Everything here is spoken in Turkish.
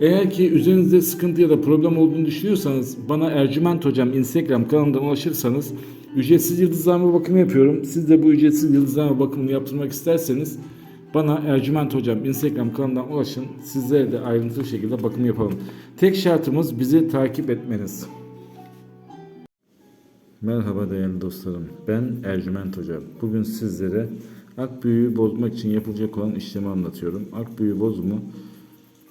Eğer ki üzerinizde sıkıntı ya da problem olduğunu düşünüyorsanız bana Ercüment Hocam Instagram kanalından ulaşırsanız ücretsiz yıldızlama bakımı yapıyorum. Siz de bu ücretsiz yıldızlama bakımını yaptırmak isterseniz bana Ercüment Hocam Instagram kanalından ulaşın. Sizlere de ayrıntılı şekilde bakım yapalım. Tek şartımız bizi takip etmeniz. Merhaba değerli dostlarım. Ben Ercüment Hoca. Bugün sizlere ak büyüğü bozmak için yapılacak olan işlemi anlatıyorum. Ak büyüğü bozumu